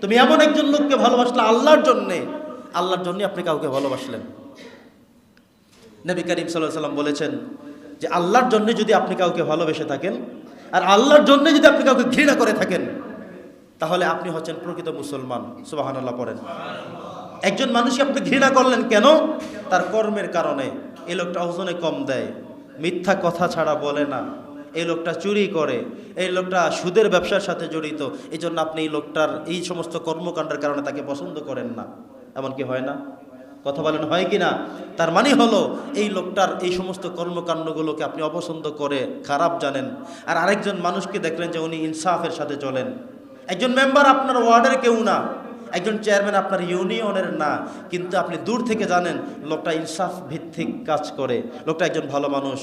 তুমি এমন একজন লোককে ভালোবাসলে আল্লাহর জন্যে আল্লাহর জন্যে আপনি কাউকে ভালোবাসলেন। নবী করিম সাল্লাহ সাল্লাম বলেছেন যে আল্লাহর জন্যে যদি আপনি কাউকে ভালোবেসে থাকেন, আর আল্লাহর জন্যে যদি আপনি কাউকে ঘৃণা করে থাকেন, তাহলে আপনি হচ্ছেন প্রকৃত মুসলমান। সুবাহান আল্লাহ পড়েন। একজন মানুষকে আপনি ঘৃণা করলেন কেন? তার কর্মের কারণে। এ লোকটা ওজনে কম দেয়। মিথ্যা কথা ছাড়া বলে না। এই লোকটা চুরি করে, এই লোকটা সুদের ব্যবসার সাথে জড়িত এই জন্য আপনি এই লোকটার এই সমস্ত কর্মকাণ্ডের কারণে তাকে পছন্দ করেন না। এমন কি হয় না? কথা বলেন, হয় কি না? তার মানে হলো, এই লোকটার এই সমস্ত কর্মকাণ্ডগুলোকে আপনি অপছন্দ করে খারাপ জানেন। আর আরেকজন মানুষকে দেখলেন যে উনি ইনসাফের সাথে চলেন। একজন মেম্বার আপনার ওয়ার্ডের কেউ না। একজন চেয়ারম্যান আপনার ইউনিয়নের না, কিন্তু আপনি দূর থেকে জানেন, লোকটা ইনসাফ ভিত্তিক কাজ করে। লোকটা একজন ভালো মানুষ।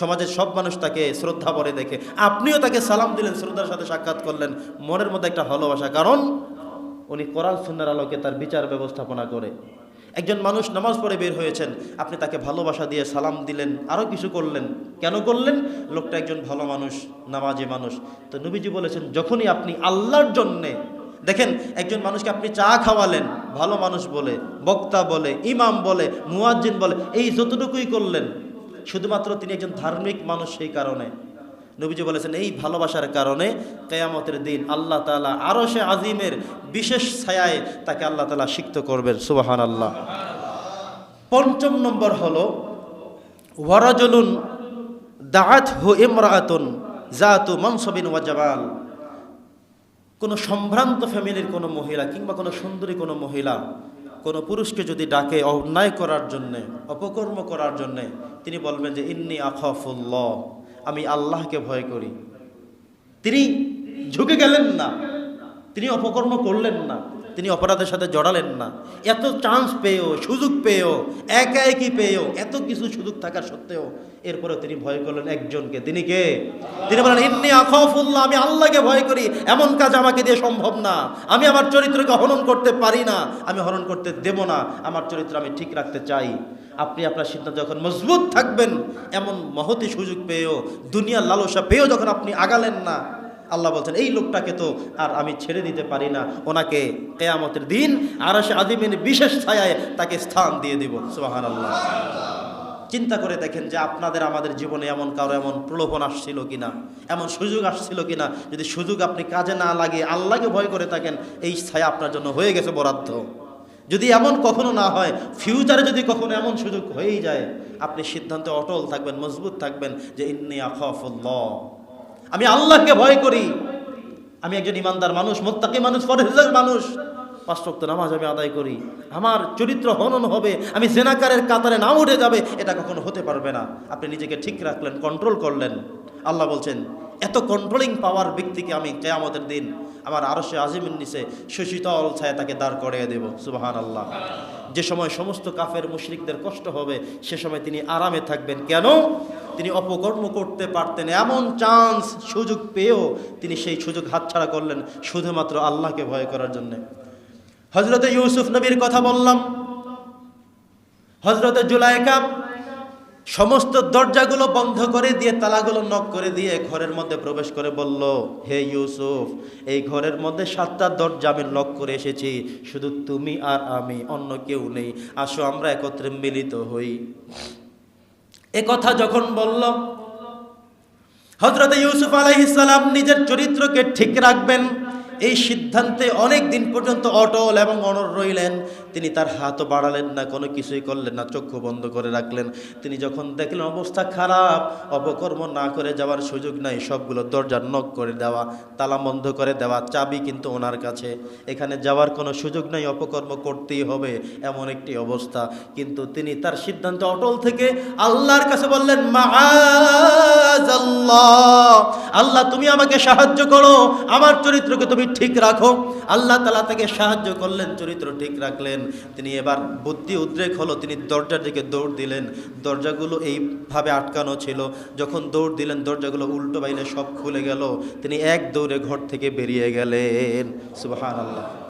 সমাজের সব মানুষ তাকে শ্রদ্ধা করে দেখে। আপনিও তাকে সালাম দিলেন, শ্রদ্ধার সাথে সাক্ষাৎ করলেন। মনের মধ্যে একটা ভালোবাসা, কারণ উনি করাল সুন্দর আলোকে তার বিচার ব্যবস্থাপনা করে। একজন মানুষ নামাজ পড়ে বের হয়েছেন, আপনি তাকে ভালোবাসা দিয়ে সালাম দিলেন আরও কিছু করলেন। কেন করলেন? লোকটা একজন ভালো মানুষ, নামাজি মানুষ। তো নবীজি বলেছেন, যখনই আপনি আল্লাহর জন্যে দেখেন, একজন মানুষকে আপনি চা খাওয়ালেন, ভালো মানুষ বলে, বক্তা বলে, ইমাম বলে, মুয়াজ্জিন বলে, এই যতটুকুই করলেন, শুধুমাত্র তিনি একজন ধার্মিক মানুষ সেই কারণে। নবীজি বলেছেন, এই ভালোবাসার কারণে কেয়ামতের দিন আল্লাহ তালা আরও সে আজিমের বিশেষ ছায়ায় তাকে আল্লাহ তালা সিক্ত করবেন সুবাহান আল্লাহ পঞ্চম নম্বর হলো, ওয়ারাজলুন দাঁত হু ইমরাতুন জাতু মনসবিন ওয়াজাবাল কোনো সম্ভ্রান্ত ফ্যামিলির কোনো মহিলা কিংবা কোনো সুন্দরী কোনো মহিলা, কোনো পুরুষকে যদি ডাকে অন্যায় করার জন্যে, অপকর্ম করার জন্যে, তিনি বলবেন যে, ইন্নি আখাফুল্লাহ, আমি আল্লাহকে ভয় করি। তিনি ঝুঁকে গেলেন না। তিনি অপকর্ম করলেন না। তিনি অপরাধের সাথে জড়ালেন না। এত চান্স পেয়েও, সুযোগ পেয়েও, একা একই পেয়েও, এত কিছু সুযোগ থাকার সত্ত্বেও এরপরে তিনি ভয় করলেন একজনকে। তিনি কে? তিনি বলেন, ইন্নি আখাফুল্লাহ আমি আল্লাহকে ভয় করি। এমন কাজ আমাকে দিয়ে সম্ভব না। আমি আমার চরিত্রকে হরণ করতে পারি না। আমি হরণ করতে দেব না। আমার চরিত্র আমি ঠিক রাখতে চাই। আপনি আপনার সিদ্ধান্ত যখন মজবুত থাকবেন, এমন মহতি সুযোগ পেয়েও, দুনিয়ার লালসা পেয়েও যখন আপনি আগালেন না আল্লাহ বলছেন, এই লোকটাকে তো আর আমি ছেড়ে দিতে পারি না। ওনাকে কেয়ামতের দিন আর সে আদিমিন বিশেষ ছায়ায় তাকে স্থান দিয়ে দিব। সুবাহান আল্লাহ চিন্তা করে দেখেন যে আপনাদের আমাদের জীবনে এমন কারও এমন প্রলোভন আসছিল কিনা, এমন সুযোগ আসছিল কিনা। যদি সুযোগ আপনি কাজে না লাগে আল্লাহকে ভয় করে থাকেন, এই ছায়া আপনার জন্য হয়ে গেছে বরাদ্দ। যদি এমন কখনো না হয়, ফিউচারে যদি কখনো এমন সুযোগ হয়েই যায়, আপনি সিদ্ধান্তে অটল থাকবেন, মজবুত থাকবেন যে ইন্নি আখাফুল্লাহ। আমি আল্লাহকে ভয় করি। আমি একজন ইমানদার মানুষ, মোত্তাকি মানুষ ফরেজার মানুষ। পাঁচ রক্ত নামাজ আমি আদায় করি। আমার চরিত্র হনন হবে, আমি জেনাকারের কাতারে না উঠে যাবে, এটা কখনো হতে পারবে না। আপনি নিজেকে ঠিক রাখলেন কন্ট্রোল করলেন। আল্লাহ বলছেন, এত কন্ট্রোলিং পাওয়ার ব্যক্তিকে আমি কেয়ামতের দিন আমার আরও সে আজিমের নিচে সুশীতল ছায়া তাকে দাঁড় করিয়ে দেব। সুবাহান আল্লাহ যে সময় সমস্ত কাফের মুশরিকদের কষ্ট হবে, সে সময় তিনি আরামে থাকবেন। কেন? তিনি অপকর্ম করতে পারতেন, এমন চান্স সুযোগ পেয়েও তিনি সেই সুযোগ হাতছাড়া করলেন শুধুমাত্র আল্লাহকে ভয় করার জন্যে। হজরতে ইউসুফ নবীর কথা বললাম। হজরতে জুলাইকা সমস্ত দরজাগুলো বন্ধ করে দিয়ে তালাগুলো নক করে দিয়ে ঘরের মধ্যে প্রবেশ করে বলল, হে ইউসুফ, এই ঘরের মধ্যে সাতটা দরজা আমি লক করে এসেছি। শুধু তুমি আর আমি, অন্য কেউ নেই। আসো, আমরা একত্রে মিলিত হই। এ কথা যখন বলল হজরত ইউসুফ আলাইহিসাল্লাম নিজের চরিত্রকে ঠিক রাখবেন। এই সিদ্ধান্তে অনেক দিন পর্যন্ত অটল এবং অনর রইলেন। তিনি তার হাতও বাড়ালেন না, কোনো কিছুই করলেন না, চক্ষু বন্ধ করে রাখলেন। তিনি যখন দেখলেন অবস্থা খারাপ, অপকর্ম না করে যাওয়ার সুযোগ নাই, সবগুলো দরজা নক করে দেওয়া, তালা বন্ধ করে দেওয়া, চাবি কিন্তু ওনার কাছে। এখানে যাওয়ার কোনো সুযোগ নাই, অপকর্ম করতেই হবে, এমন একটি অবস্থা। কিন্তু তিনি তার সিদ্ধান্তে অটল থেকে আল্লাহর কাছে বললেন মাআজাল্লাহ আল্লাহ তুমি আমাকে সাহায্য করো, আমার চরিত্রকে তুমি ঠিক রাখো। আল্লাহ তালা তাকে সাহায্য করলেন, চরিত্র ঠিক রাখলেন। তিনি এবার বুদ্ধি উদ্রেক হলো, তিনি দরজার দিকে দৌড় দিলেন। দরজাগুলো এইভাবে আটকানো ছিল। যখন দৌড় দিলেন, দরজাগুলো উল্টো বাইলে সব খুলে গেল। তিনি এক দৌড়ে ঘর থেকে বেরিয়ে গেলেন। সুবাহ আল্লাহ